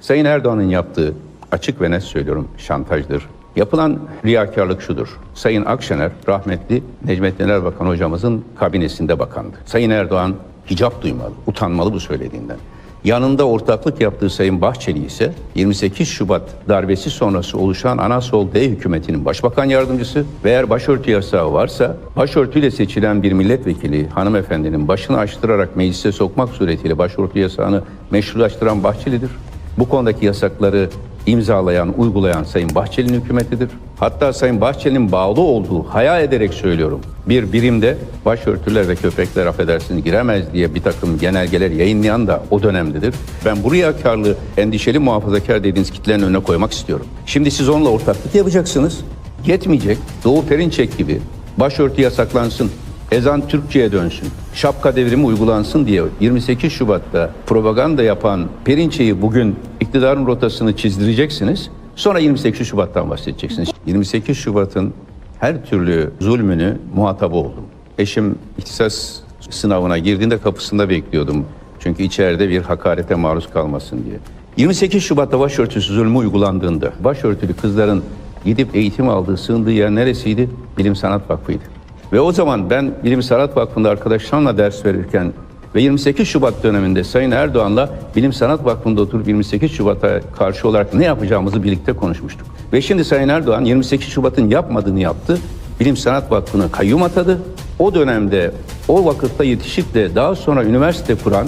Sayın Erdoğan'ın yaptığı açık ve net söylüyorum şantajdır. Yapılan riyakarlık şudur. Sayın Akşener rahmetli Necmettin Erbakan hocamızın kabinesinde bakandı. Sayın Erdoğan hicap duymalı, utanmalı bu söylediğinden. Yanında ortaklık yaptığı Sayın Bahçeli ise 28 Şubat darbesi sonrası oluşan Anasol D hükümetinin başbakan yardımcısı ve eğer başörtü yasağı varsa başörtüyle seçilen bir milletvekili hanımefendinin başını açtırarak meclise sokmak suretiyle başörtü yasağını meşrulaştıran Bahçeli'dir. Bu konudaki yasakları imzalayan, uygulayan Sayın Bahçeli'nin hükümetidir. Hatta Sayın Bahçeli'nin bağlı olduğu, hayal ederek söylüyorum, bir birimde başörtüler ve köpekler affedersiniz giremez diye bir takım genelgeler yayınlayan da o dönemdedir. Ben bu riyakarlığı endişeli muhafazakar dediğiniz kitlerin önüne koymak istiyorum. Şimdi siz onunla ortaklık yapacaksınız. Yetmeyecek. Doğu Perinçek gibi başörtü yasaklansın, ezan Türkçe'ye dönsün, şapka devrimi uygulansın diye 28 Şubat'ta propaganda yapan Perinçe'yi bugün iktidarın rotasını çizdireceksiniz. Sonra 28 Şubat'tan bahsedeceksiniz. 28 Şubat'ın her türlü zulmünü muhatabı oldum. Eşim ihtisas sınavına girdiğinde kapısında bekliyordum. Çünkü içeride bir hakarete maruz kalmasın diye. 28 Şubat'ta başörtüsü zulmü uygulandığında başörtülü kızların gidip eğitim aldığı, sığındığı yer neresiydi? Bilim Sanat Vakfı'ydı. Ve o zaman ben Bilim Sanat Vakfı'nda arkadaşlarımla ders verirken ve 28 Şubat döneminde Sayın Erdoğan'la Bilim Sanat Vakfı'nda oturup 28 Şubat'a karşı olarak ne yapacağımızı birlikte konuşmuştuk. Ve şimdi Sayın Erdoğan 28 Şubat'ın yapmadığını yaptı. Bilim Sanat Vakfı'nı kayyum atadı. O dönemde o vakıfta yetişip de daha sonra üniversite kuran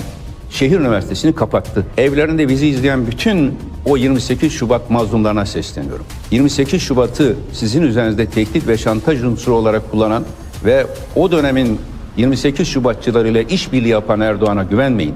şehir üniversitesini kapattı. Evlerinde bizi izleyen bütün o 28 Şubat mazlumlarına sesleniyorum. 28 Şubat'ı sizin üzerinizde tehdit ve şantaj unsuru olarak kullanan ve o dönemin 28 Şubatçılarıyla işbirliği yapan Erdoğan'a güvenmeyin.